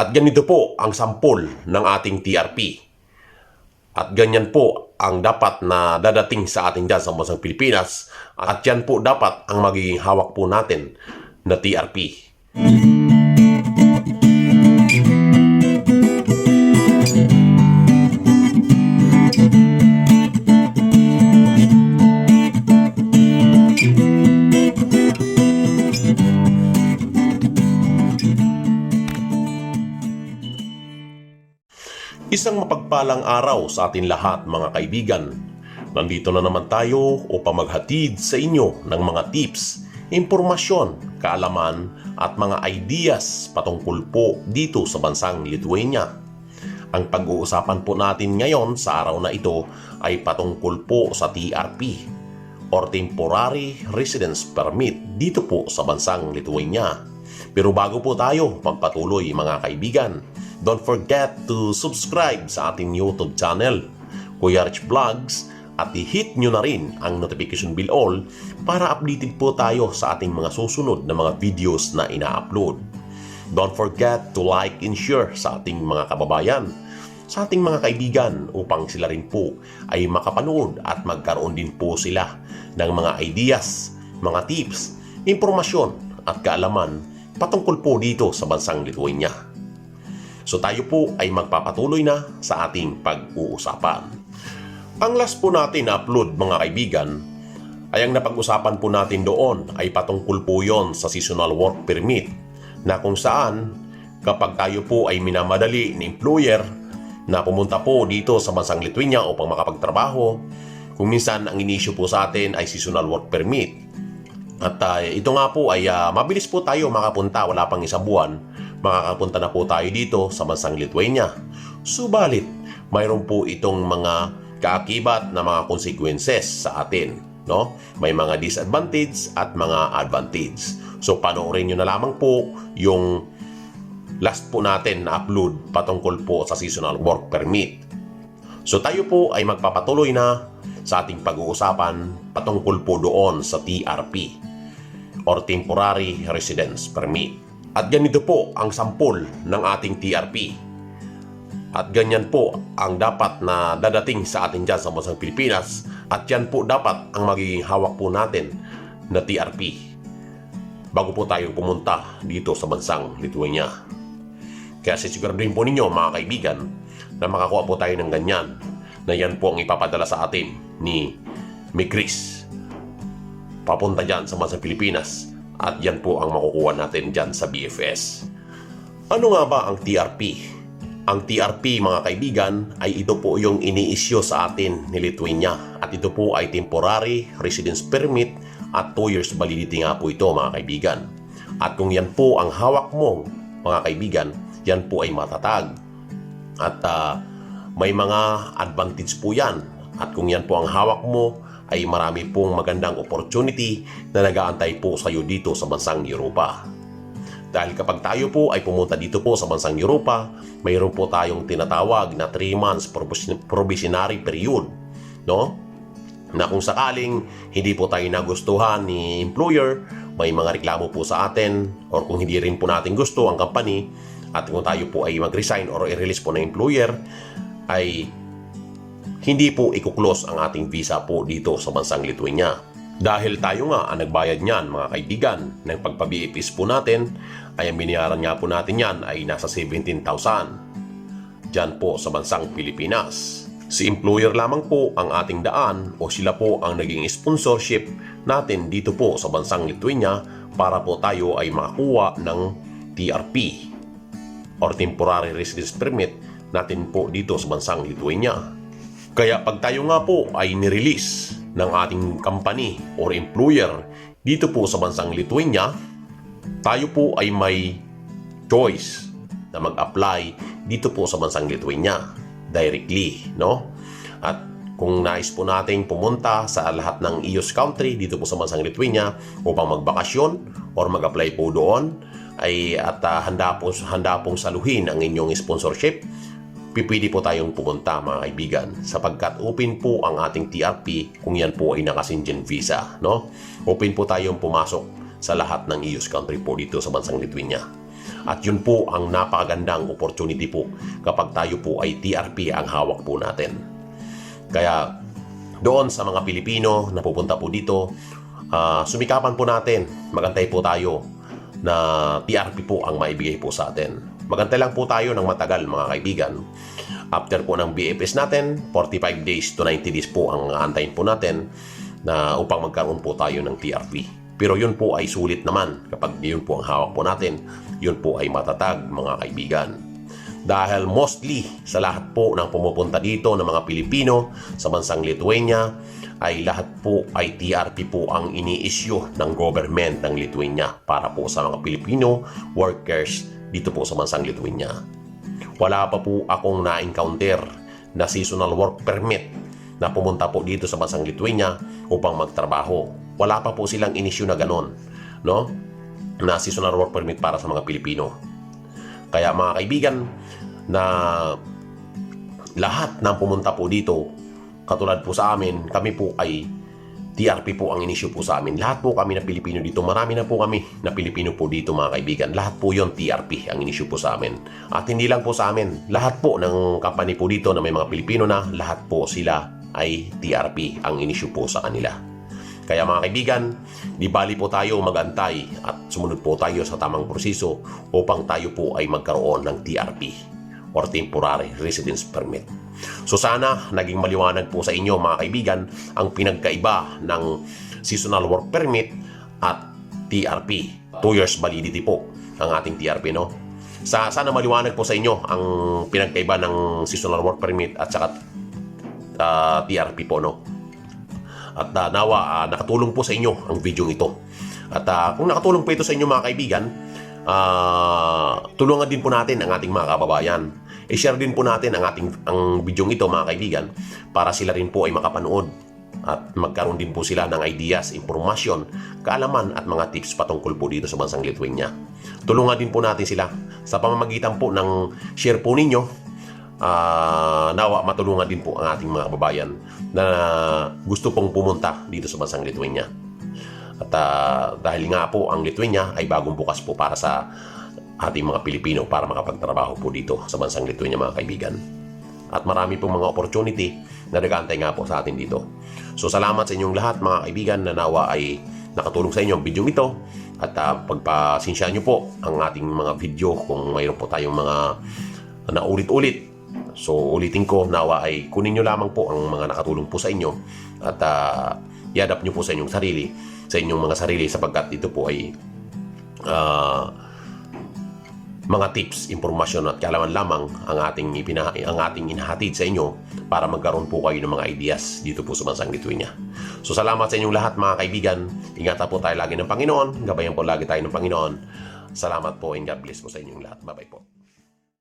At ganito po ang sampol ng ating TRP. At ganyan po ang dapat na dadating sa ating dyan sa bansang Pilipinas. At yan po dapat ang magiging hawak po natin na TRP. Isang mapagpalang araw sa atin lahat mga kaibigan. Nandito na naman tayo upang maghatid sa inyo ng mga tips, impormasyon, kaalaman at mga ideas patungkol po dito sa bansang Lithuania. Ang pag-uusapan po natin ngayon sa araw na ito ay patungkol po sa TRP or Temporary Residence Permit dito po sa bansang Lithuania. Pero bago po tayo magpatuloy mga kaibigan, don't forget to subscribe sa ating YouTube channel, Kuya Rich Vlogs, at i-hit nyo na rin ang notification bell all para updated po tayo sa ating mga susunod na mga videos na ina-upload. Don't forget to like and share sa ating mga kababayan, sa ating mga kaibigan upang sila rin po ay makapanood at magkaroon din po sila ng mga ideas, mga tips, impormasyon at kaalaman patungkol po dito sa bansang Lithuania. So tayo po ay magpapatuloy na sa ating pag-uusapan. Ang last po natin na upload mga kaibigan ay ang napag-usapan po natin doon ay patungkol po yon sa seasonal work permit na kung saan kapag tayo po ay minamadali ni employer na pumunta po dito sa bansang Lithuania upang makapagtrabaho, kung minsan ang inisyo po sa atin ay seasonal work permit. At ah, ito nga po ay ah, mabilis po tayo makapunta, wala pang isang buwan, makakapunta na po tayo dito sa bansang Lithuania. Subalit, mayroon po itong mga kaakibat na mga consequences sa atin. No? May mga disadvantage at mga advantage. So panoorin nyo na lamang po yung last po natin na upload patungkol po sa seasonal work permit. So tayo po ay magpapatuloy na sa ating pag-uusapan patungkol po doon sa TRP or Temporary Residence Permit. At ganito po ang sampol ng ating TRP. At ganyan po ang dapat na dadating sa atin dyan sa bansang Pilipinas at yan po dapat ang magiging hawak po natin na TRP bago po tayo pumunta dito sa bansang Lithuania. Kaya sisiguraduhin po ninyo mga kaibigan na makakuha po tayo ng ganyan na yan po ang ipapadala sa atin ni Migris papunta dyan sa bansang Pilipinas at yan po ang makukuha natin dyan sa BFS. Ano nga ba ang TRP? Ang TRP mga kaibigan ay ito po yung ini-issue sa atin ni Lithuania at ito po ay temporary residence permit at 2 years validity nga po ito mga kaibigan. At kung yan po ang hawak mo mga kaibigan, yan po ay matatag. At ah, may mga advantage po yan. At kung yan po ang hawak mo, ay marami pong magandang opportunity na nag-aantay po sa iyo dito sa bansang Europa. Dahil kapag tayo po ay pumunta dito po sa bansang Europa, mayroon po tayong tinatawag na 3 months provis- probationary period. No? Na kung sakaling hindi po tayo nagustuhan ni employer, may mga reklamo po sa atin or kung hindi rin po natin gusto ang company at kung tayo po ay mag-resign or i-release po ng employer, ay hindi po ikuklose ang ating visa po dito sa bansang Lithuania. Dahil tayo nga ang nagbayad niyan mga kaibigan ng pagpa-BFS po natin ay ang binayaran nga po natin yan ay nasa 17,000 dyan po sa bansang Pilipinas. Si employer lamang po ang ating daan o sila po ang naging sponsorship natin dito po sa bansang Lithuania para po tayo ay makakuha ng TRP or Temporary Residence Permit natin po dito sa bansang Lithuania. Kaya pag tayo nga po ay nirelease ng ating company or employer dito po sa bansang Lithuania, tayo po ay may choice na mag-apply dito po sa bansang Lithuania directly, no? At kung nais po nating pumunta sa lahat ng EU's country dito po sa bansang Lithuania upang magbakasyon or mag-apply po doon ay at ah, handa po handa pong saluhin ang inyong sponsorship pipili po tayong pumunta mga kaibigan sapagkat open po ang ating TRP kung yan po ay naka-Schengen visa no open po tayong pumasok sa lahat ng EU's country po dito sa bansang Lithuania At yun po ang napakagandang opportunity po kapag tayo po ay TRP ang hawak po natin. Kaya doon sa mga Pilipino na pupunta po dito, ah, sumikapan po natin, magantay po tayo na TRP po ang maibigay po sa atin. Magantay lang po tayo ng matagal mga kaibigan. After po ng BFS natin, 45 days to 90 days po ang aantayin po natin na upang magkaroon po tayo ng TRP. Pero yun po ay sulit naman kapag yun po ang hawak po natin, yun po ay matatag mga kaibigan. Dahil mostly sa lahat po ng pumupunta dito ng mga Pilipino sa bansang Lithuania ay lahat po ay TRP po ang ini-issue ng government ng Lithuania para po sa mga Pilipino workers dito po sa bansang Lithuania. Wala pa po akong na-encounter na seasonal work permit na pumunta po dito sa bansang Lithuania upang magtrabaho. Wala pa po silang inisyu na ganon, no? Na seasonal work permit para sa mga Pilipino. Kaya mga kaibigan, na lahat ng pumunta po dito, katulad po sa amin, kami po ay TRP po ang inisyu po sa amin. Lahat po kami na Pilipino dito. Marami na po kami na Pilipino po dito mga kaibigan. Lahat po yon TRP ang inisyu po sa amin. At hindi lang po sa amin. Lahat po ng company po dito na may mga Pilipino na, lahat po sila ay TRP ang inisyu po sa kanila. Kaya mga kaibigan, di bali po tayo magantay at sumunod po tayo sa tamang proseso upang tayo po ay magkaroon ng TRP or Temporary Residence Permit. So sana naging maliwanag po sa inyo mga kaibigan ang pinagkaiba ng Seasonal Work Permit at TRP. 2 years validity po ang ating TRP no. Sa sana maliwanag po sa inyo ang pinagkaiba ng Seasonal Work Permit at saka ah, TRP po no. At ah, nawa ah, nakatulong po sa inyo ang video ito. At ah, kung nakatulong po ito sa inyo mga kaibigan, ah, tulungan din po natin ang ating mga kababayan. I-share din po natin ang ating ang video ito mga kaibigan para sila rin po ay makapanood at magkaroon din po sila ng ideas, impormasyon, kaalaman at mga tips patungkol po dito sa bansang Lithuania. Tulungan din po natin sila sa pamamagitan po ng share po ninyo Ah, nawa matulungan din po ang ating mga kababayan na gusto pong pumunta dito sa bansang Lithuania. At ah, dahil nga po ang Lithuania ay bagong bukas po para sa ating mga Pilipino para makapagtrabaho po dito sa bansang Lithuania mga kaibigan. At marami pong mga opportunity na nag-aantay nga po sa atin dito. So salamat sa inyong lahat mga kaibigan na nawa ay nakatulong sa inyo ang video ito at uh, pagpasinsya nyo po ang ating mga video kung mayroon po tayong mga na ulit-ulit So ulitin ko, nawa ay kunin nyo lamang po ang mga nakatulong po sa inyo at uh, i-adapt nyo po sa inyong sarili, sa inyong mga sarili sapagkat ito po ay ah, mga tips, impormasyon at kaalaman lamang ang ating ipina, ang ating inahatid sa inyo para magkaroon po kayo ng mga ideas dito po sa bansang Lithuania. So salamat sa inyong lahat mga kaibigan. Ingatan po tayo lagi ng Panginoon. Gabayan po lagi tayo ng Panginoon. Salamat po and God bless po sa inyong lahat. Bye-bye po.